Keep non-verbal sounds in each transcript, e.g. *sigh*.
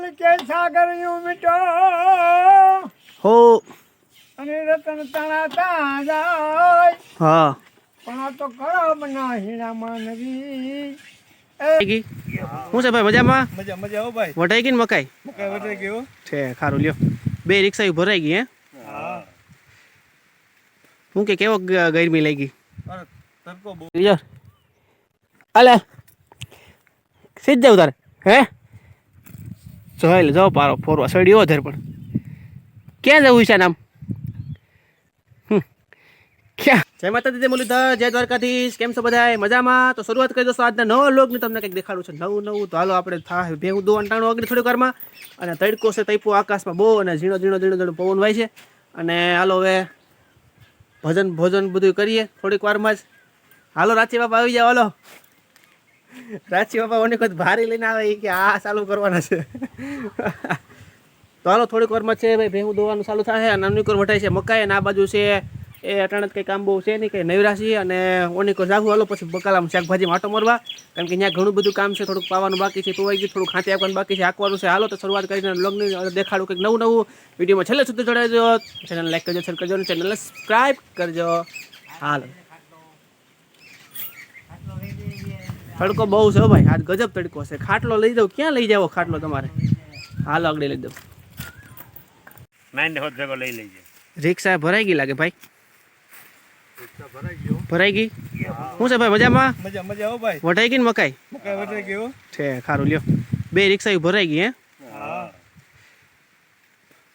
તોરલ કે સાગર યુ મીઠો હો અને રતન તણા તા જાય હા પણ આ તો ખરાબ ના હીણામાં નવી થઈ ગઈ શું છે ભાઈ મજામાં મજા મજા હો ભાઈ વટાઈ ગઈ ને મકાઈ મકાઈ વટાઈ ગયો છે ખારું લ્યો બે રિક્ષા ય ભરાઈ ગઈ હે હા હું કે કેવો ગ- ગરમી લાગી અરે તડકો બહુ લ્યો અલે સીધ જાવ તારે હે જોઈ જાઓ પારો ફોરવા. સડ્યો ધર પણ ક્યાં જવું છે નામ. ક્યાં? જય માતા દીદી મુરલીધર, જય દ્વારકાધીશ. કેમ છો બધા મજામાં? તો શરૂઆત કરી દોસ્તો, આજના નવા લોગની તમને કંઈક દેખાડું છે. નવું નવું. તો હાલો આપણે થા ભેગું દો ટાણું આગળ થોડીક વારમાં. અને તડકો છે તૈપો આકાશમાં બહુ અને ઝીણો ઝીણો ઝીણો ઝીણો પવન વાય છે. અને હાલો હવે ભજન, ભોજન બધું કરીએ થોડીક વારમાં જ. હાલો રાચી બાપા, આવી જાઓ, હાલો. રાચી બાપા ઓને કોઈ ભારી લઈને આવે કે આ ચાલુ કરવાના છે. તો હાલો, થોડીક વારમાં છે ભાઈ, ભેહું દોવાનું ચાલુ થાય અને અનુકર વટાય છે, મકાઈ અને આ બાજુ છે, એ અટાણત કંઈ કામ બહુ છે નહીં, કંઈ નવરા છીએ અને ઓનીકો જાગું હાલો પછી બકાલામાં શાકભાજી માટો મારવા. કારણ કે ત્યાં ઘણું બધું કામ છે, થોડુંક પાવાનું બાકી છે, પીવાઈ ગયું થોડું ખાતે આપવાનું બાકી છે આંકવાનું છે. હાલો, તો શરૂઆત કરીને લગ્ન દેખાડું કંઈક નવું નવું. વિડીયોમાં છેલ્લે સુધી જોડાજો ચેનલ લાઈક કરજો, શેર કરજો અને ચેનલને સબસ્ક્રાઈબ કરજો. હાલો. તડકો બહુ છે હો ભાઈ. આજ ગજબ તડકો છે. ખાટલો લઈ જાવ ક્યાં લઈ જાવ ખાટલો તમારે? હાલો આગળ લઈ દઉં નાઈન હોત ભેગો લઈ લેજે રિક્ષા ભરાઈ ગઈ લાગે ભાઈ? ભરાઈ ગયો ભરાઈ ગઈ? શું છે ભાઈ મજામાં? મજા મજા હો ભાઈ. વટાઈ ગઈ ને મકાઈ? મકાઈ વટાઈ ગયો છે ખારું લ્યો. બે રિક્ષા ય ભરાઈ ગઈ હે? હા.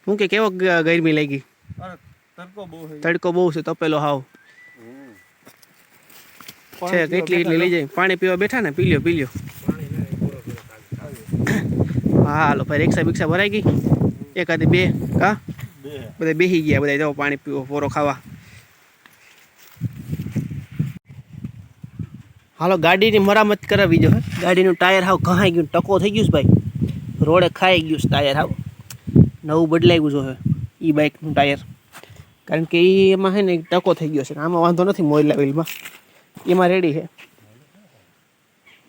હું કે કેવો ગ- ગરમી લાગી? અરે તડકો બહુ છે. તડકો બહુ છે તપેલો હાવ. છે કેટલી એટલી લઈ જાય. પાણી પીવા બેઠા ને પી લ્યો પી લ્યો હા હાલો ભાઈ રિક્ષા બિક્ષા ભરાઈ ગઈ? એકાદી બે કા બધા બેસી ગયા બધા જાઓ પાણી પીવો પોરો ખાવા. હાલો ગાડીની મરામત કરાવી જો. ગાડીનું ટાયર હાવ ઘહાઈ ગયું ટકો થઈ ગયું છે ભાઈ. રોડે ખાઈ ગયું છે ટાયર હાવ. નવું બદલાઈ ગયું છે ઈ બાઇકનું ટાયર. કારણ કે એમાં છે ને ટકો થઈ ગયો છે આમાં વાંધો નથી મોયલા વ્હીલમાં એમાં રેડી છે.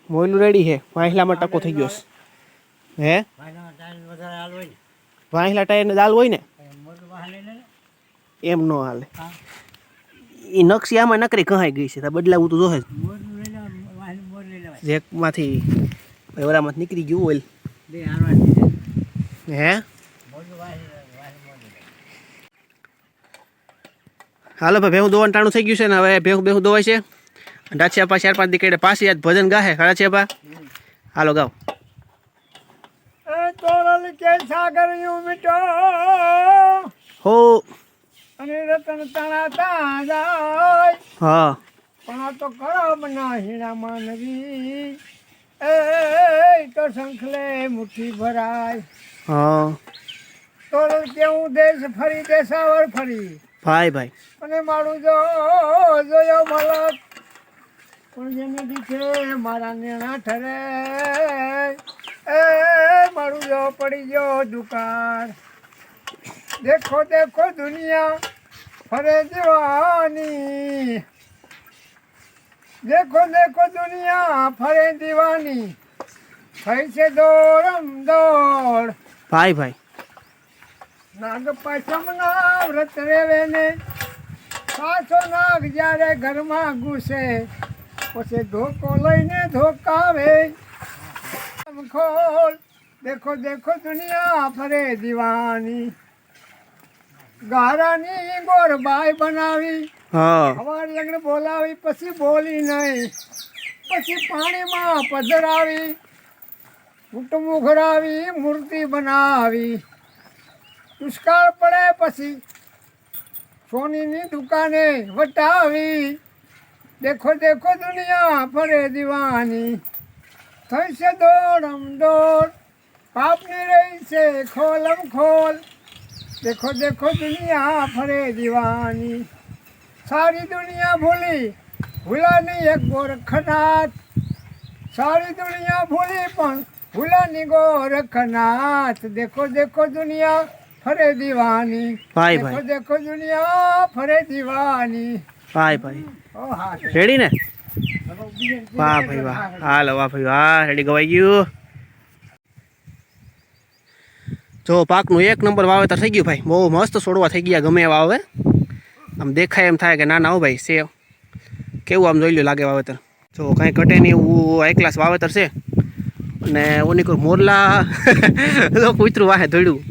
મોયલું રેડી છે. વાંહલામાં ટકો થઈ ગયો છે. હે? વાંહલા ટાયરને દાલ હોય ને? એમ ન હાલે. એ નકશી આમાં નકરી કહાઈ ગઈ છે. બદલાવું તો જોહે જેકમાંથી ભાઈ ઓલામાંથી નીકળી ગયું ઓઇલ હે? હાલો ભાઈ, ભેહું દોવાનું ટાણું થઈ ગયું છે ને હવે ભેહું ભેહું દોવાય છે? રાછિયા પા ચાર પાંચ દીકરી પાછી યાદ ભજન ગાહે. ખરા છે પા? હાલો ગાઓ. એ તોરલ કે સાગર યુ મીઠો હો. અને રતન તણા તા જાય. હા. પણ આ તો કરમ ના હીણા માનવી. એ તો શંખલે મુઠ્ઠી ભરાય. હા. તોરલ કેવું દેશ ફરી દેશાવર ફરી. ભાઈ ભાઈ. અને મારું જો જોયો મલક. પણ જેને દીઠે મારા નેણા ઠરે. એ મારું જો પડી ગયો દુકાન. દેખો દેખો દુનિયા ફરે દીવાની. દેખો દેખો દુનિયા ફરે દીવાની. થઈ છે દોડમ દોડ ભાઈ ભાઈ. નાગ પછમના વ્રત રેવે ને સાસો નાગ જ્યારે ઘરમાં ઘૂસે. પછી ધોકો લઈને ધોકાવે. ખોલ. દેખો દેખો દુનિયા ફરે દીવાની. ગારાની ગોરબાઈ બનાવી. હા. અમારી લગ્ન બોલાવી પછી બોલી નહીં. પછી પાણીમાં પધરાવી. કુટુંબ ઘરાવી મૂર્તિ બનાવી. દુષ્કાળ પડે પછી સોનીની દુકાને વટાવી. દેખો દેખો દુનિયા ફરે દીવાની. થઈ છે દોડમ દોડ. પાપની રહી છે ખોલમ ખોલ. દેખો દેખો દુનિયા ફરે દીવાની. સારી દુનિયા ભૂલી ભૂલાની એક ગોરખનાથ સારી દુનિયા ભૂલી પણ ભૂલાની ગોરખનાથ દેખો દેખો દુનિયા ફરે દીવાની. દેખો દેખો દુનિયા ફરે દીવાની. ભાઈ ભાઈ. રેડી ને? વાહ ભાઈ વાહ. હાલો, વાહ ભાઈ વાહ. રેડી ગવાઈ ગયું. જો પાકનું એક નંબર વાવેતર થઈ ગયું ભાઈ. બહુ મસ્ત છોડવા થઈ ગયા ગમે એવા હવે આમ દેખાય એમ થાય કે ના ના હો ભાઈ, સેવ. કેવું આમ જોઈ લો લાગે વાવેતર. જો કાંઈ ઘટે નહીં એવું હાઈ ક્લાસ વાવેતર છે. અને ઓની કોઈ મોરલા *laughs* કૂતરું વાહે ધોડ્યું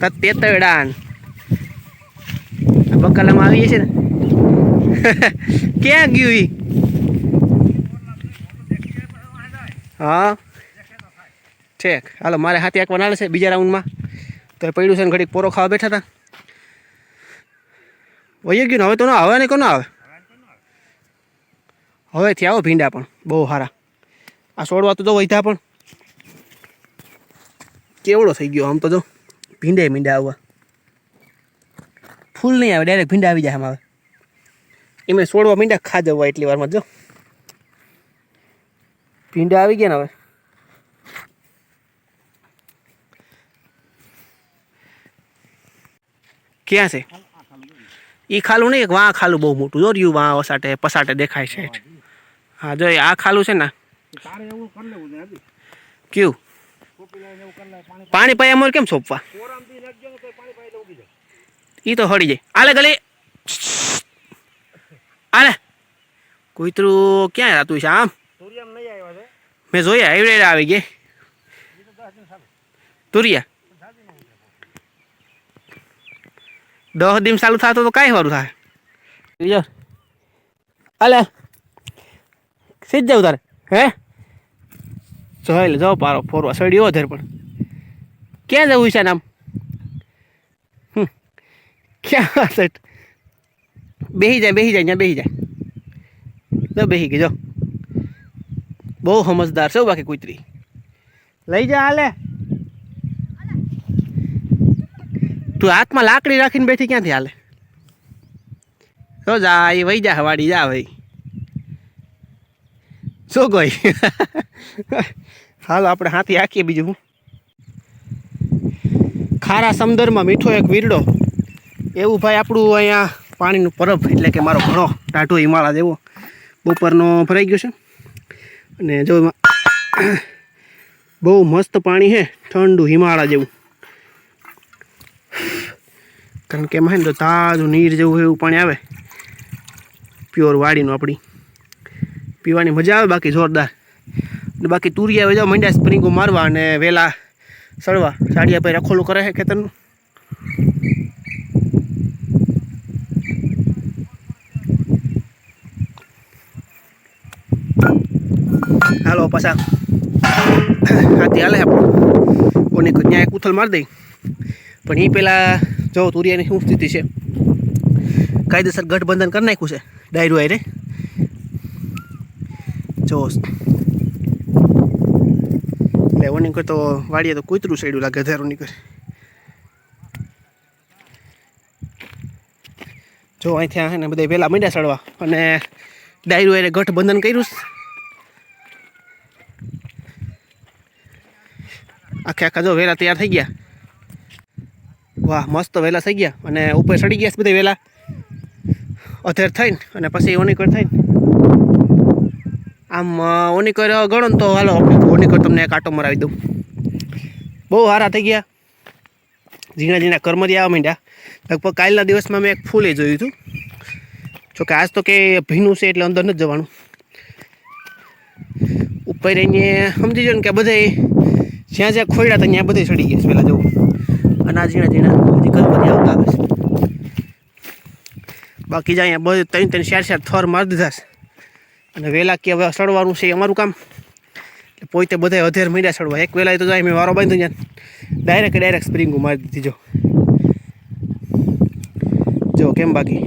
તત તેતડાન બકાલામાં આવીએ છીએ ને. *laughs* ક્યાં ગયું ઈ? હા? ઠેક. હાલો, મારે હાથે એક બનાવે છે બીજા રાઉન્ડમાં તો એ પડ્યું છે ને ઘડીક પોરો ખાવા બેઠા હતા વહી ગયું ને? હવે તો ના આવે ને? કોનો આવે? હવેથી આવો ભીંડા પણ. બહુ સારા આ છોડવા તો જો વધ્યા પણ. કેવડો થઈ ગયો આમ તો જો. ભીંડે મીંડા આવવા. ફૂલ નહીં આવે ડાયરેક્ટ ભીંડા આવી જાય આમ આવે. એમને છોડવા મીંડા ખા જવા એટલી વારમાં જો ભીંડા આવી ગયા ને હવે. ક્યાં છે? એ ખાલું નહીં એક વાં ખાલું બહુ મોટું જો રહ્યું વાં વસાટે પસાટે દેખાય છે હા જો આ ખાલું છે ને લે પાણી પાય અમારે કેમ સોંપવા? એ તો હળી જાય. આલે ગલી. આલે. કૂતરું ક્યાં રાતું છે. આમ મેં જોયા એવડે આવી ગઈ તુરિયા. દસ દિન ચાલુ થતો તો કાંઈ વારું થાય? બીજો અલે સીધ જાવ તારે. હે? જોઈ લે જાઓ પારો ફોરવા સડ્યો ધર પણ. ક્યાં જવું છે નામ ક્યાં સેટ બેહી જાય બેસી જાય, ત્યાં બેહી જાય. જો બેસી ગઈ, જો. બહુ સમજદાર છે બાકી કૂતરી. લઈ જા હાલે. તું હાથમાં લાકડી રાખીને બેઠી ક્યાંથી હાલે? તો જા, એ વહી જા વાડી જા ભાઈ શું કોઈ હાલો, આપણે હાથી હાકીએ બીજું ખારા સમદરમાં મીઠો એક વીરડો. એવું ભાઈ આપણું અહીંયા પાણીનું પરબ, એટલે કે મારો ઘણો ટાઢો હિમાળા જેવો. બપોરનો ભરાઈ ગયો છે. અને જો *coughs* બહુ મસ્ત પાણી છે, ઠંડુ હિમાળા જેવું. કારણ કે એમાં તો તાજું નીર જેવું એવું પાણી આવે. પ્યોર વાડીનું આપણી. પીવાની મજા આવે બાકી જોરદાર. ને બાકી તુરિયા જાવ મંડ્યા સ્પ્રિંગો મારવા અને વહેલા સળવા. સાડિયા પર રખોલું કરે છે ખેતરનું. હાલો, પાછા. હાથી હાલે આપણું. કોને ત્યાં એક ઉથલ મારી દઈ પણ એ પહેલાં જો તુરિયાની શું સ્થિતિ છે? કાયદેસર ગઠબંધન કરી નાખ્યું છે, ડાયરું આયરે. જો. એટલે ઓની કોઈ તો વાડીએ તો કૂતરું સડ્યું લાગે, ધેરું નીકળે જો, અહીંથી આ ને બધા વહેલા મીંડા સડવા અને ડાયરું આયરે ગઠબંધન કર્યું આખે આખા જો વેલા તૈયાર થઈ ગયા. વાહ, મસ્ત વેલા થઈ ગયા. અને ઉપર ચડી ગયા છે બધા વેલા. અધેર થઈને અને પછી ઓનીકર થઈને. આમ ઓનિકર ગણો ને તો હાલો, આપણે તમને એક આટો મરાવી દઉં. બહુ સારા થઈ ગયા. ઝીણા ઝીણા કર્મથી આવવા માંડ્યા. લગભગ કાલના દિવસમાં મેં એક ફૂલે જોયું હતું. જોકે આજ તો કે ભીનું છે એટલે અંદર નથી જવાનું. ઉપર રહીને સમજી જો ને કે બધે જ્યાં જ્યાં ખોયડા હતા, ત્યાં બધે ચડી ગયા છે પહેલાં જવું. અને આ ઝીણા ઝીણા બધી કર્મથી આવતા આવે બાકી જ અહીંયા બધે ત્રણ ત્રણ ચાર ચાર થર મારી દીધા છે. અને વહેલા કે હવે સડવાનું છે અમારું કામ. એટલે પોતે બધા અધેર મીંડા સડવા. એક વહેલા તો જાય, મેં વારો બાંધ્યો ત્યાં. ડાયરેક્ટ ડાયરેક્ટ સ્પ્રિંગો મારી દીધી, જો. જો, કેમ બાકી?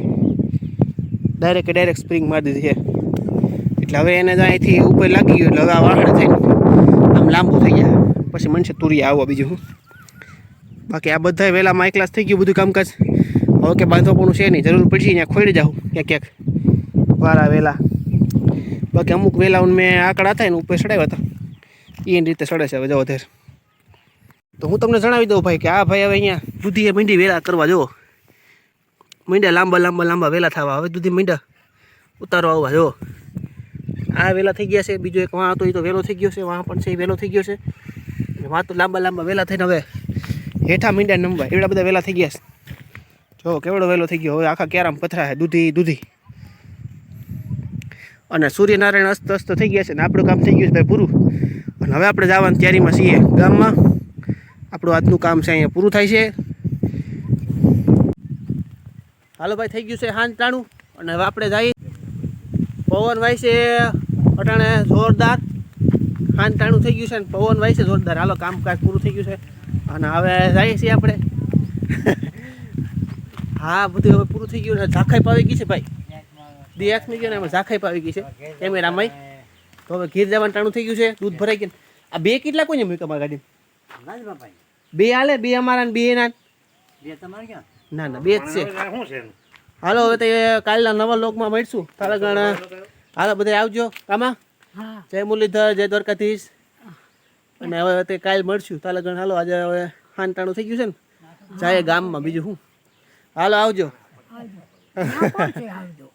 ડાયરેક્ટ ડાયરેક્ટ સ્પ્રિંગ મારી દીધી છે. એટલે હવે એને અહીંથી ઉપર લાગી ગયું, એટલે હવે આ વાહણ થઈને આમ લાંબુ થઈ જાય પછી મનશે તુરી આવવા બીજું બાકી આ બધા વહેલામાં એકલાસ ક્લાસ થઈ ગયું બધું કામકાજ. હવે કે બાંધવા છે નહીં, જરૂર પડશે ત્યાં ખોડી જાઉં ક્યાંક ક્યાંક. વારા વહેલા. બાકી અમુક વહેલા મેં આંકડા હતા ને ઉપર સડાવ્યા હતા. એની રીતે સડે છે હવે જો વધારે. તો હું તમને જણાવી દઉં ભાઈ કે આ ભાઈ હવે અહીંયા દૂધીએ મીંડી વેલા કરવા જુઓ. મીંડા લાંબા લાંબા લાંબા વેલા થવા. હવે દૂધી મીંડા ઉતારો આવવા જુઓ. આ વેલા થઈ ગયા છે, બીજો એક વાં હતો એ તો વહેલો થઈ ગયો છે, વાં પણ છે એ વહેલો થઈ ગયો છે. વાં તો લાંબા લાંબા વહેલા થઈને હવે હેઠા મીંડા નંબર એવડા બધા વહેલા થઈ ગયા છે. જો કેવડો વહેલો થઈ ગયો. હવે આખા કેરામ પથરા છે, દૂધી દૂધી. અને સૂર્યનારાયણ અસ્ત અસ્ત થઈ ગયા છે ને આપણું કામ થઈ ગયું છે ભાઈ પૂરું. અને હવે આપણે જવાની તૈયારીમાં છીએ ગામમાં. આપણું આજનું કામ છે અહીંયા પૂરું થાય છે. હાલો ભાઈ, થઈ ગયું છે હાંજ ટાણું. અને હવે આપણે જઈએ. પવન ભાઈ છે અટાણે જોરદાર. ટાણું થઈ ગયું છે ને પવન વાય છે જોરદાર. હાલો કામકાજ પૂરું થઈ ગયું છે. અને હવે જઈએ છીએ આપણે. *laughs* હા બધું હવે પૂરું થઈ ગયું છે. ઝાખાઈ પાવી ગઈ છે ભાઈ. દી ગયો ને એમાં ઝાખાઈ પાવી ગઈ છે. કેમેરામાં તો હવે ઘેર જવાનું ટાણું થઈ ગયું છે. દૂધ ભરાઈ ગયું. આ બે કેટલા કોઈને મૂક્યા તમારા ગાડી બે હાલે બે અમારા ને બે એના. ના ના બે જ છે. શું છે એનું? હાલો હવે તે કાલના નવા લોકમાં મળીશું. તારા ગણ હાલો બધા આવજો. કામા? જય મુરલીધર જય દ્વારકાધીશ. અને હવે તે કાલ મળશું. તાલે ગણ હાલો આજે હવે ખાનટાણું થઈ ગયું છે ને? જાય ગામમાં બીજું શું? હાલો આવજો. આવજો.